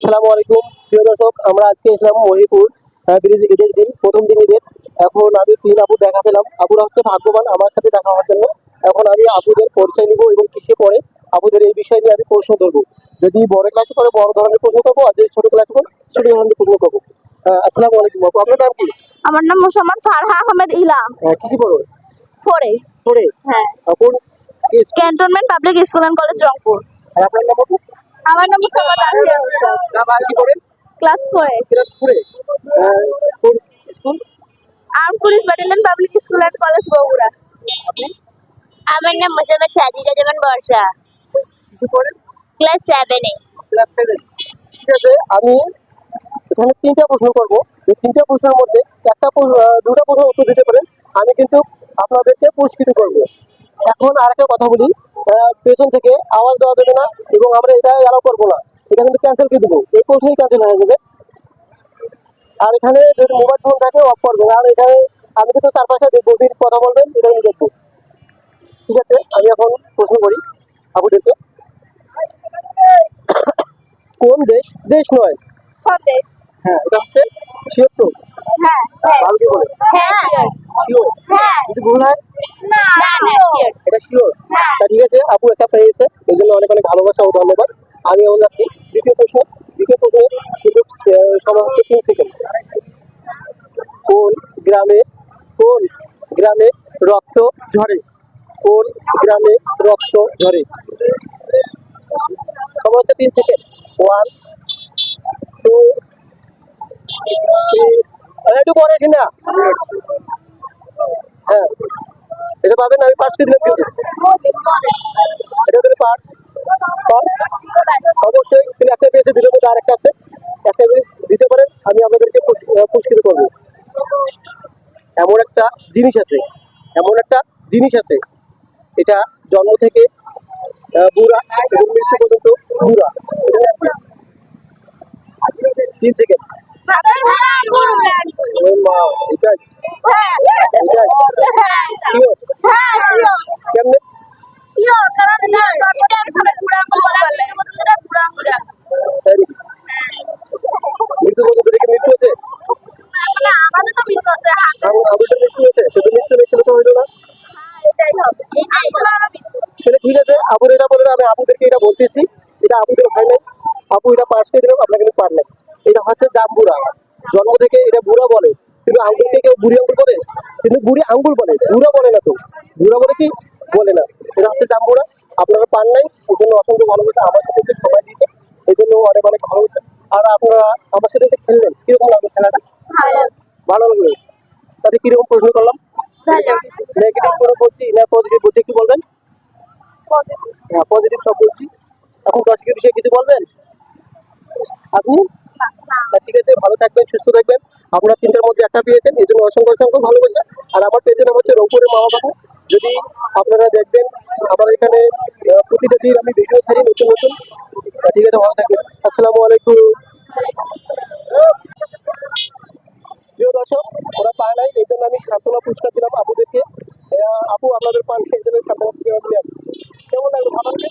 আসসালামু আলাইকুম। প্রিয় দর্শক আমরা আজকে এসলাম মহিপুর ব্রিজ ঈদের দিন প্রথম দিন ঈদের। এখন আমি তিন আপু দেখা পেলাম। আপুরা হচ্ছে ভাগ্যবান আমার সাথে দেখা হওয়ার জন্য। এখন আমি আপুদের পরিচয় নিব এবং কিসে পড়ে আপুদের এই বিষয় নিয়ে আমি প্রশ্ন ধরবো। যদি বড় ক্লাসে করে বড় ধরনের প্রশ্ন করব আর যদি ছোট ক্লাসে করে ছোট ধরনের প্রশ্ন করব। আসসালামু আলাইকুম আপু। আপনার নাম কি? আমার নাম মোসাম্মদ ফারহা আহমেদ ইলাম। আহ, কি কি পড়ো? ফোরে। পড়ে হ্যাঁ। School? Cantonment public school and college Rangpur. আর আপনার নাম আপু? আমার নাম মোসাম্মদ আরহিয়া হোসেন কি পড়েন ক্লাস ফোরে। ক্লাস ফোরে? কোন school? Armed police battalion public school and college Bogura. আমার নাম মোসাম্মদ সাজিদা জামান বর্ষা। ক্লাস সেভেনে ক্লাস সেভেন ঠিক আছে আমি এখানে তিনটা প্রশ্ন করব। এই তিনটা প্রশ্নের মধ্যে একটা দুটা প্রশ্ন উত্তর দিতে পারেন। আমি কিন্তু আপনাদেরকে পুরস্কৃত করব। এখন আর একটা কথা বলি। পেছন থেকে আওয়াজ দেওয়া যাবে না এবং আমরা এটা অ্যালাউ করব না। এটা কিন্তু ক্যান্সেল করে দেবো। এই প্রশ্নই ক্যান্সেল হয়ে যাবে। আর এখানে যদি মোবাইল ফোন থাকে অফ করবেন আর এখানে আমি কিন্তু চারপাশে দেখব দিন কথা বলবেন এটা আমি দেখব। ঠিক আছে আমি এখন প্রশ্ন করি আপুদেরকে। কোন দেশ? দেশ নয়। সন্দেশ হ্যাঁ এটা হচ্ছে শিওর তো? হ্যাঁ। ভালো কি বলে। হ্যাঁ। শিওর হ্যাঁ। যদি ভুল হয়? না না এটা শিওর। ঠিক আছে আপু একটা পেয়েছে এই জন্য অনেক অনেক ভালোবাসা ও ধন্যবাদ। আমি এখন যাচ্ছি দ্বিতীয় প্রশ্ন। দ্বিতীয় প্রশ্ন কিন্তু সময় হচ্ছে তিন সেকেন্ড কোন গ্রামে কোন গ্রামে রক্ত ঝরে? কোন গ্রামে রক্ত ঝরে? সময় হচ্ছে তিন সেকেন্ড ওয়ান টু একটু পরে না? হ্যাঁ। এটা পাবেন আমি করে দিলাম কিন্তু এটা দিলে পার্স পার্স। অবশ্যই তিনি একটা পেয়েছে দিলের মধ্যে আরেকটা আছে। একটা দিতে পারেন আমি আপনাদেরকে পুরস- পুরস্কৃত করব। এমন একটা জিনিস আছে এমন একটা জিনিস আছে। এটা জন্ম থেকে বুড়া এবং মৃত্যু পর্যন্ত বুড়া। তিন সেকেন্ড এটাই এটাই শিওর কেমনে শিওর কারণ এটা এটা আসলে পুরা আঙ্গুল বলা হয় এটা পুরা আঙ্গুল তাই নাকি? মৃত্যু পর্যন্ত থেকে মৃত্যু আছে মানে আমাদের তো মৃত্যু আছে আমার হয়েছে শুধু মৃত্যু মৃত্যু তো হইল না। এটাই হবে এটাই হবে তাহলে ঠিক আছে আপুর এটা বলে আমি আপুদেরকে এটা বলতেছি, এটা আপুদের হয় নাই। আপু এটা পাস করে দিলাম আপনার পার নাই এটা হচ্ছে জামবুড়া জন্ম থেকে এটা বুড়া বলে, কিন্তু আঙ্গুলকে কেউ বুড়ি আঙ্গুল বলে? কিন্তু বুড়ি আঙ্গুল বলে, বুড়া বলে না তো। বুড়া বলে কি? বলে না। এটা হচ্ছে জামবুড়া আপনারা পান নাই, এই জন্য অসংখ্য ভালোবাসা আমার সাথে সময় দিয়েছে, এই জন্য অনেক অনেক ভালোবাসা। আর আপনারা আমার সাথে খেললেন, কীরকম লাগল খেলাটা? ভালো লাগল। তাতে কীরকম প্রশ্ন করলাম? নেগেটিভ করে বলছি না পজিটিভ বলছি একটু বলবেন? হ্যাঁ পজিটিভ সব বলছি। এখন দর্শকের বিষয়ে কিছু বলবেন? আপনি? ঠিক আছে ভালো থাকবেন সুস্থ থাকবেন। আপনারা তিনটার মধ্যে একটা পেয়েছেন এই জন্য অসংখ্য অসংখ্য ভালোবাসা। আর আমার নাম হচ্ছে রংপুরের মা বাবু যদি আপনারা দেখবেন আমার এখানে প্রতিটা দিন আমি ভিডিও ছাড়ি নতুন নতুন। ঠিক আছে ভালো থাকবেন। আসসালামু আলাইকুম। প্রিয় ওরা পায় নাই এই জন্য আমি সান্ত্বনা পুরস্কার দিলাম আপুদেরকে আপু, আপনাদের পান এই জন্য সান্ত্বনা পুরস্কার দিলাম। কেমন লাগল? ভালো লাগে